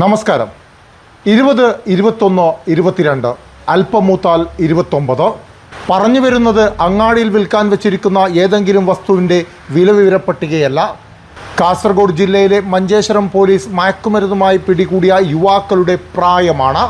നമസ്കാരം. ഇരുപത് ഇരുപത്തൊന്ന് ഇരുപത്തിരണ്ട് അല്പമൂത്താൽ ഇരുപത്തൊമ്പത്. പറഞ്ഞു വരുന്നത് അങ്ങാടിയിൽ വിൽക്കാൻ വെച്ചിരിക്കുന്ന ഏതെങ്കിലും വസ്തുവിന്റെ വില വിവരപ്പട്ടികയല്ല. കാസർഗോഡ് ജില്ലയിലെ മഞ്ചേശ്വരം പോലീസ് മയക്കുമരുന്നുമായി പിടികൂടിയ യുവാക്കളുടെ പ്രായമാണ്.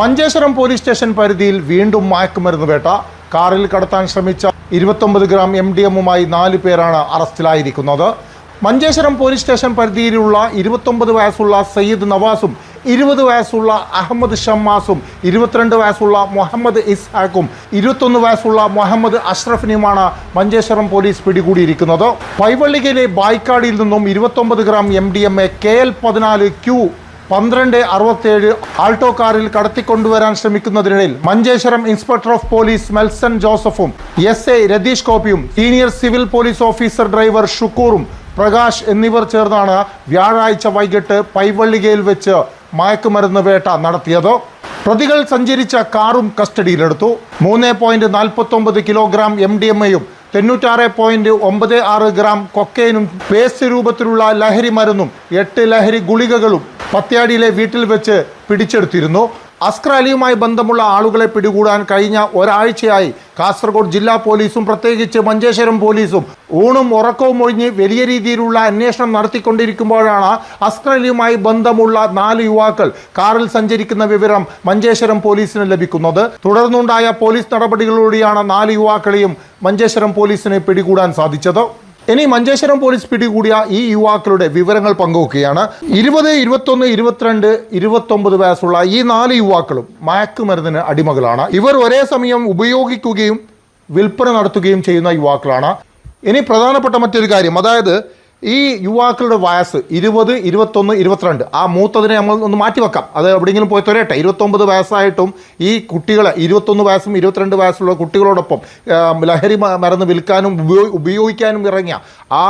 മഞ്ചേശ്വരം പോലീസ് സ്റ്റേഷൻ പരിധിയിൽ വീണ്ടും മയക്കുമരുന്ന് വേട്ട. കാറിൽ കടത്താൻ ശ്രമിച്ച ഇരുപത്തൊമ്പത് ഗ്രാം എം ഡി എമ്മുമായി നാല് പേരാണ് അറസ്റ്റിലായിരിക്കുന്നത്. മഞ്ചേശ്വരം പോലീസ് സ്റ്റേഷൻ പരിധിയിലുള്ള ഇരുപത്തൊമ്പത് വയസ്സുള്ള സയ്യിദ് നവാസും ഇരുപത് വയസ്സുള്ള അഹമ്മദ് ഷമ്മാസും ഇരുപത്തിരണ്ട് വയസ്സുള്ള മുഹമ്മദ് ഇസ്ഹാഖും ഇരുപത്തൊന്ന് വയസ്സുള്ള മുഹമ്മദ് അഷ്റഫിനുമാണ് മഞ്ചേശ്വരം പോലീസ് പിടികൂടിയിരിക്കുന്നത്. പൈവള്ളികയിലെ ബായ്ക്കാടിയിൽ നിന്നും ഇരുപത്തൊമ്പത് gram M D M A K L പതിനാല് ക്യൂ പന്ത്രണ്ട് അറുപത്തേഴ് ആൾട്ടോ കാറിൽ കടത്തിക്കൊണ്ടുവരാൻ ശ്രമിക്കുന്നതിനിടയിൽ Manjeshwaram inspector of police Melson ജോസഫും എസ് എ രതീഷ് കോപ്പിയും senior civil police officer driver ഷുക്കൂറും Prakash എന്നിവർ ചേർന്നാണ് വ്യാഴാഴ്ച വൈകിട്ട് പൈവള്ളികയിൽ വെച്ച് മയക്കുമരുന്ന് വേട്ട നടത്തിയത്. പ്രതികൾ സഞ്ചരിച്ച കാറും കസ്റ്റഡിയിലെടുത്തു. മൂന്ന് പോയിന്റ് നാൽപ്പത്തൊമ്പത് കിലോഗ്രാം എം ഡി എം എയും തൊണ്ണൂറ്റാറ് പോയിന്റ് ഒമ്പത് ആറ് ഗ്രാം കൊക്കൈനും പേസ്റ്റ് രൂപത്തിലുള്ള ലഹരി മരുന്നും എട്ട് ലഹരി ഗുളികകളും പത്യാടിയിലെ വീട്ടിൽ വെച്ച് പിടിച്ചെടുത്തിരുന്നു. അസ്കർ അലിയുമായി ബന്ധമുള്ള ആളുകളെ പിടികൂടാൻ കഴിഞ്ഞ ഒരാഴ്ചയായി കാസർഗോഡ് ജില്ലാ പോലീസും പ്രത്യേകിച്ച് മഞ്ചേശ്വരം പോലീസും ഊണും ഉറക്കവും ഒഴിഞ്ഞ് വലിയ രീതിയിലുള്ള അന്വേഷണം നടത്തിക്കൊണ്ടിരിക്കുമ്പോഴാണ് അസ്കർ അലിയുമായി ബന്ധമുള്ള നാല് യുവാക്കൾ കാറിൽ സഞ്ചരിക്കുന്ന വിവരം മഞ്ചേശ്വരം പോലീസിന് ലഭിക്കുന്നത്. തുടർന്നുണ്ടായ പോലീസ് നടപടികളിലൂടെയാണ് നാല് യുവാക്കളെയും മഞ്ചേശ്വരം പോലീസിന് പിടികൂടാൻ സാധിച്ചത്. ഇനി മഞ്ചേശ്വരം പോലീസ് പിടികൂടിയ ഈ യുവാക്കളുടെ വിവരങ്ങൾ പങ്കുവെക്കുകയാണ്. ഇരുപത് ഇരുപത്തൊന്ന് ഇരുപത്തിരണ്ട് ഇരുപത്തൊമ്പത് വയസ്സുള്ള ഈ നാല് യുവാക്കളും മയക്കുമരുന്നിന് അടിമകളാണ്. ഇവർ ഒരേ സമയം ഉപയോഗിക്കുകയും വിൽപ്പന നടത്തുകയും ചെയ്യുന്ന യുവാക്കളാണ്. ഇനി പ്രധാനപ്പെട്ട മറ്റൊരു കാര്യം അതായത് ഈ യുവാക്കളുടെ വയസ്സ് ഇരുപത് ഇരുപത്തൊന്ന് ഇരുപത്തിരണ്ട്. ആ മൂത്തതിനെ നമ്മൾ ഒന്ന് മാറ്റി വെക്കാം അത് എവിടെയെങ്കിലും പോയി തൊരട്ടെ. ഇരുപത്തൊമ്പത് വയസ്സായിട്ടും ഈ കുട്ടികളെ ഇരുപത്തൊന്ന് വയസ്സും ഇരുപത്തിരണ്ട് വയസ്സുള്ള കുട്ടികളോടൊപ്പം ലഹരി മരുന്ന് വിൽക്കാനും ഉപയോ ഉപയോഗിക്കാനും ഇറങ്ങിയ ആ,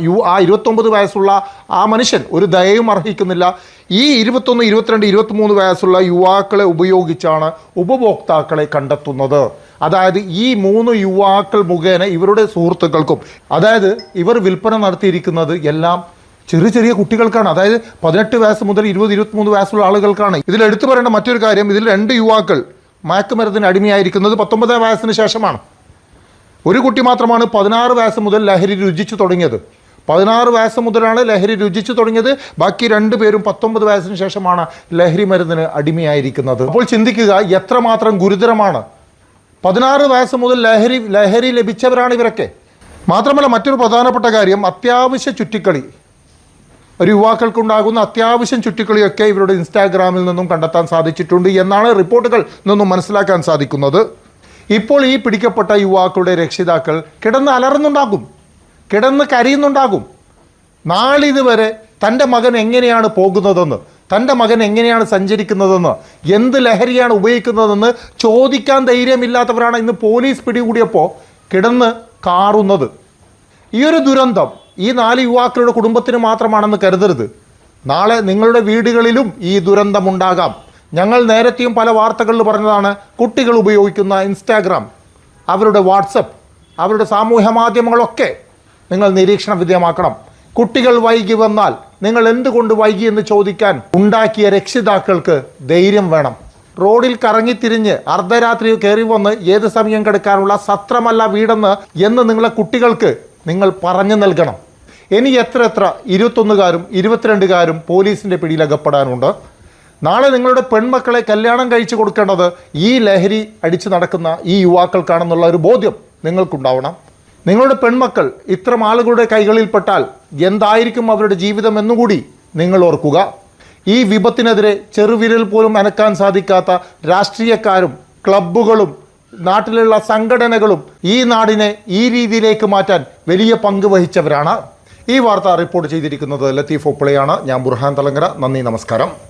യു ആ ഇരുപത്തൊമ്പത് വയസ്സുള്ള ആ മനുഷ്യൻ ഒരു ദയയും അർഹിക്കുന്നില്ല. ഈ ഇരുപത്തൊന്ന് ഇരുപത്തിരണ്ട് ഇരുപത്തിമൂന്ന് വയസ്സുള്ള യുവാക്കളെ ഉപയോഗിച്ചാണ് ഉപഭോക്താക്കളെ കണ്ടെത്തുന്നത്. അതായത് ഈ മൂന്ന് യുവാക്കൾ മുഖേന ഇവരുടെ സുഹൃത്തുക്കൾക്കും അതായത് ഇവർ വിൽപ്പന നടത്തിയിരിക്കുന്നത് എല്ലാം ചെറിയ ചെറിയ കുട്ടികൾക്കാണ്. അതായത് പതിനെട്ട് വയസ്സ് മുതൽ ഇരുപത് ഇരുപത്തിമൂന്ന് വയസ്സുള്ള ആളുകൾക്കാണ്. ഇതിൽ എടുത്തു പറയേണ്ട മറ്റൊരു കാര്യം ഇതിൽ രണ്ട് യുവാക്കൾ മയക്കുമരത്തിന് അടിമയായിരിക്കുന്നത് പത്തൊമ്പതാം വയസ്സിന് ശേഷമാണ്. ഒരു കുട്ടി മാത്രമാണ് പതിനാറ് വയസ്സ് മുതൽ ലഹരി രുചിച്ചു തുടങ്ങിയത്. പതിനാറ് വയസ്സ് മുതലാണ് ലഹരി രുചിച്ചു തുടങ്ങിയത്. ബാക്കി രണ്ട് പേരും പത്തൊമ്പത് വയസ്സിന് ശേഷമാണ് ലഹരി മരുന്നിന് അടിമയായിരിക്കുന്നത്. അപ്പോൾ ചിന്തിക്കുക എത്രമാത്രം ഗുരുതരമാണ് പതിനാറ് വയസ്സ് മുതൽ ലഹരി ലഹരി ലഭിച്ചവരാണ് ഇവരൊക്കെ. മാത്രമല്ല മറ്റൊരു പ്രധാനപ്പെട്ട കാര്യം അത്യാവശ്യ ചുറ്റിക്കളി. ഒരു യുവാക്കൾക്കുണ്ടാകുന്ന അത്യാവശ്യം ചുറ്റിക്കളിയൊക്കെ ഇവരുടെ ഇൻസ്റ്റാഗ്രാമിൽ നിന്നും കണ്ടെത്താൻ സാധിച്ചിട്ടുണ്ട് എന്നാണ് റിപ്പോർട്ടുകൾ നിന്നും മനസ്സിലാക്കാൻ സാധിക്കുന്നത്. ഇപ്പോൾ ഈ പിടിക്കപ്പെട്ട യുവാക്കളുടെ രക്ഷിതാക്കൾ കിടന്ന് അലറുന്നുണ്ടാകും. കിടന്ന് കരയുന്നുണ്ടാകും. നാളിതുവരെ തന്റെ മകൻ എങ്ങനെയാണ് പോകുന്നതെന്ന് തന്റെ മകൻ എങ്ങനെയാണ് സഞ്ചരിക്കുന്നതെന്ന് എന്ത് ലഹരിയാണ് ഉപയോഗിക്കുന്നതെന്ന് ചോദിക്കാൻ ധൈര്യമില്ലാത്തവരാണ് ഇന്ന് പോലീസ് പിടികൂടിയപ്പോൾ കിടന്ന് കാറുന്നത്. ഈ ഒരു ദുരന്തം ഈ നാല് യുവാക്കളുടെ കുടുംബത്തിന് മാത്രമാണെന്ന് കരുതരുത്. നാളെ നിങ്ങളുടെ വീടുകളിലും ഈ ദുരന്തമുണ്ടാകാം. ഞങ്ങൾ നേരത്തെയും പല വാർത്തകളിൽ പറഞ്ഞതാണ് കുട്ടികൾ ഉപയോഗിക്കുന്ന ഇൻസ്റ്റാഗ്രാം അവരുടെ വാട്സപ്പ് അവരുടെ സാമൂഹ്യ മാധ്യമങ്ങളൊക്കെ നിങ്ങൾ നിരീക്ഷണ വിധേയമാക്കണം കുട്ടികൾ വൈകി വന്നാൽ നിങ്ങൾ എന്തുകൊണ്ട് വൈകി എന്ന് ചോദിക്കാൻ ഉണ്ടാക്കിയ രക്ഷിതാക്കൾക്ക് ധൈര്യം വേണം. റോഡിൽ കറങ്ങിത്തിരിഞ്ഞ് അർദ്ധരാത്രി കയറി വന്ന് ഏത് സമയം കിടക്കാനുള്ള സത്രമല്ല വീടെന്ന് എന്ന് നിങ്ങളെ കുട്ടികൾക്ക് നിങ്ങൾ പറഞ്ഞു നൽകണം. ഇനി എത്ര എത്ര ഇരുപത്തൊന്നുകാരും ഇരുപത്തിരണ്ടുകാരും പോലീസിന്റെ പിടിയിലകപ്പെടാനുണ്ട് നാളെ നിങ്ങളുടെ പെൺമക്കളെ കല്യാണം കഴിച്ചു കൊടുക്കേണ്ടത് ഈ ലഹരി അടിച്ചു നടക്കുന്ന ഈ യുവാക്കൾക്കാണെന്നുള്ള ഒരു ബോധ്യം നിങ്ങൾക്കുണ്ടാവണം. നിങ്ങളുടെ പെൺമക്കൾ ഇത്തരം ആളുകളുടെ കൈകളിൽപ്പെട്ടാൽ എന്തായിരിക്കും അവരുടെ ജീവിതം എന്നുകൂടി നിങ്ങൾ ഓർക്കുക. ഈ വിപത്തിനെതിരെ ചെറുവിരൽ പോലും അനക്കാൻ സാധിക്കാത്ത രാഷ്ട്രീയക്കാരും ക്ലബ്ബുകളും നാട്ടിലുള്ള സംഘടനകളും ഈ നാടിനെ ഈ രീതിയിലേക്ക് മാറ്റാൻ വലിയ പങ്ക് വഹിച്ചവരാണ്. ഈ വാർത്ത റിപ്പോർട്ട് ചെയ്തിരിക്കുന്നത് ലത്തീഫ് ഒപ്പിളയാണ്. ഞാൻ ബുർഹാൻ തലങ്കര. നന്ദി നമസ്കാരം.